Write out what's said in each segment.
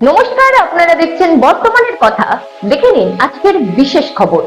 নমস্কার আপনারা দেখছেন বর্তমানের কথা। দেখে নিন আজকের বিশেষ খবর।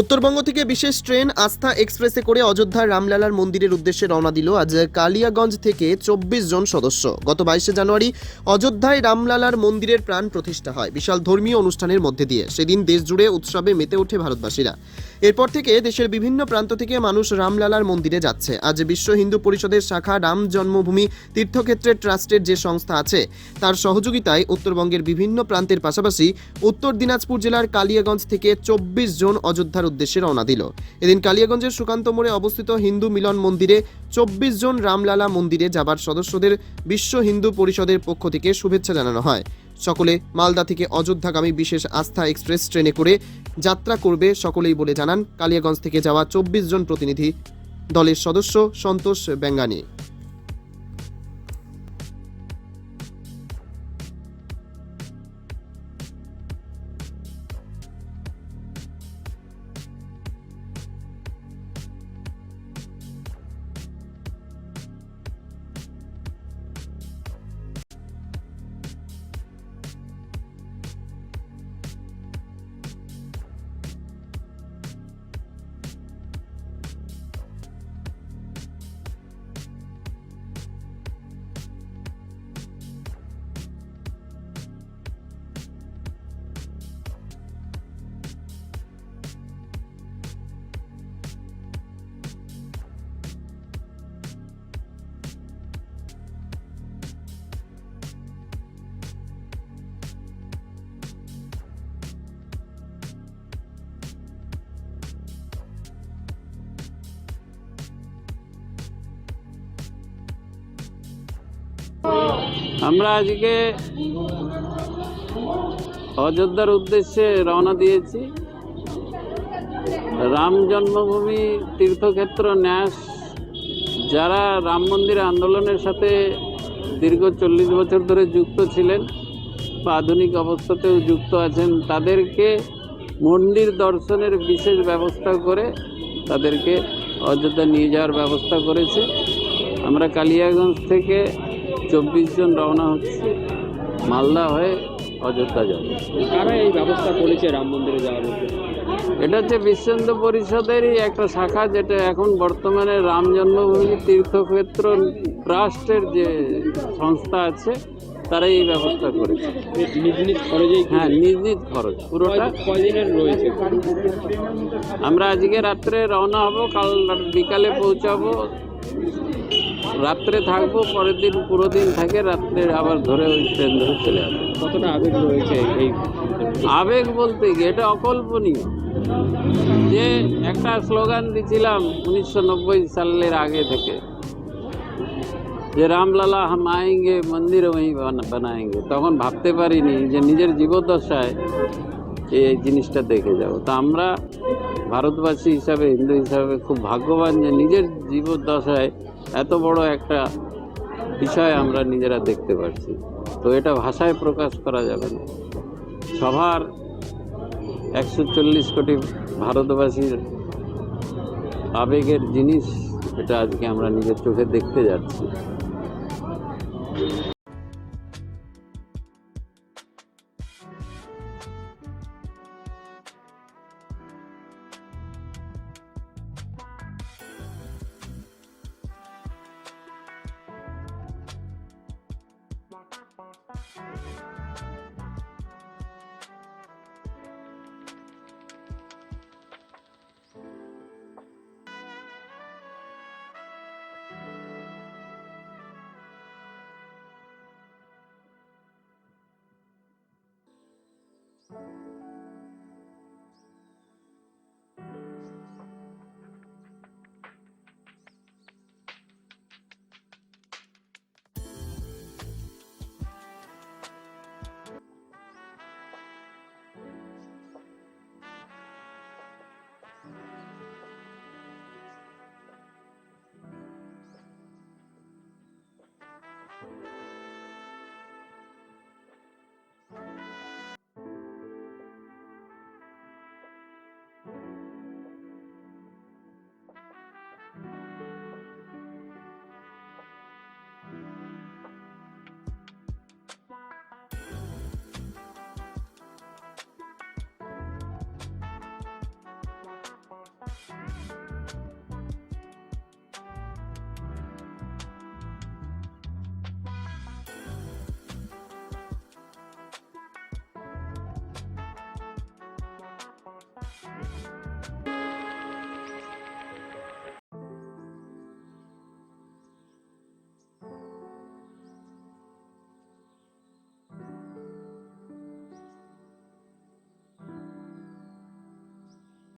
উত্তরবঙ্গ থেকে বিশেষ ট্রেন আস্থা এক্সপ্রেসে করে অযোধ্যার রামলালার মন্দিরের উদ্দেশ্যে রওনা দিল আজ কালিয়াগঞ্জ থেকে চব্বিশ জন সদস্য। গত বাইশে জানুয়ারি অযোধ্যায় রামলালার মন্দিরের প্রাণ প্রতিষ্ঠা হয়। বিশাল ধর্মীয় অনুষ্ঠানের মধ্যে দিয়ে সেদিন দেশ জুড়ে উৎসবে মেতে ওঠে ভারতবাসীরা। এরপর থেকে দেশের বিভিন্ন প্রান্ত থেকে মানুষ রামলালার মন্দিরে যাচ্ছে। আজ বিশ্ব হিন্দু পরিষদের শাখা রাম জন্মভূমি তীর্থক্ষেত্রের ট্রাস্টের যে সংস্থা আছে, তার সহযোগিতায় উত্তরবঙ্গের বিভিন্ন প্রান্তের পাশাপাশি উত্তর দিনাজপুর জেলার কালিয়াগঞ্জ থেকে চব্বিশ জন অযোধ্যার উদ্দেশ্যে রওনা দিল। এদিন কালিয়াগঞ্জের সুকান্ত মোড়ে অবস্থিত হিন্দু মিলন মন্দিরে চব্বিশ জন রামলালা মন্দিরে যাবার সদস্যদের বিশ্ব হিন্দু পরিষদের পক্ষ থেকে শুভেচ্ছা জানানো হয়। সকলে মালদা থেকে অযোধ্যাগামী বিশেষ আস্থা এক্সপ্রেস ট্রেনে করে যাত্রা করবে সকলেই বলে জানান কালিয়াগঞ্জ থেকে যাওয়া চব্বিশ জন প্রতিনিধি। দলের সদস্য সন্তোষ বেঙ্গানি। আমরা আজকে অযোধ্যার উদ্দেশ্যে রওনা দিয়েছি। রাম জন্মভূমি তীর্থক্ষেত্র ন্যাস, যারা রাম মন্দির আন্দোলনের সাথে দীর্ঘ চল্লিশ বছর ধরে যুক্ত ছিলেন বা আধুনিক অবস্থাতেও যুক্ত আছেন, তাদেরকে মন্দির দর্শনের বিশেষ ব্যবস্থা করে তাদেরকে অযোধ্যা নিয়ে যাওয়ার ব্যবস্থা করেছে। আমরা কালিয়াগঞ্জ থেকে চব্বিশ জন রওনা হচ্ছে মালদা হয়ে অযোধ্যা যাব। কারা এই ব্যবস্থা করেছে রাম মন্দিরে যাওয়ার এটা হচ্ছে বিশ্ব পরিষদেরই একটা শাখা যেটা এখন বর্তমানে রাম জন্মভূমি তীর্থক্ষেত্র ট্রাস্টের যে সংস্থা আছে তারাই এই ব্যবস্থা করেছে। নিজ নিজ খরচেই কি? হ্যাঁ নিজ নিজ খরচ পুরোটা কয়দিনের রয়েছে? আমরা আজকে রাত্রে রওনা হব কাল বিকালে পৌঁছাবো। রাত্রে থাকব পরের দিন পুরো দিন থাকে রাত্রে আবার ধরে ওই ট্রেন ধরে চলে আসব। কতটা আবেগ রয়েছে এই আবেগ বলতে কি এটা অকল্পনীয়। যে একটা স্লোগান দিছিলাম উনিশশো নব্বই সালের আগে থেকে যে রামলালা হাম আয়েঙ্গে মন্দির ওই বানায়েঙ্গে। তখন ভাবতে পারিনি যে নিজের জীবদ্দশায় এই জিনিসটা দেখে যাব। তা আমরা ভারতবাসী হিসাবে হিন্দু হিসাবে খুব ভাগ্যবান যে নিজের জীবদ্দশায় এত বড় একটা বিষয় আমরা নিজেরা দেখতে পাচ্ছি তো এটা ভাষায় প্রকাশ করা যাবে না। সবার একশো চল্লিশ কোটি ভারতবাসীর আবেগের জিনিস, এটা আজকে আমরা নিজের চোখে দেখতে যাচ্ছি।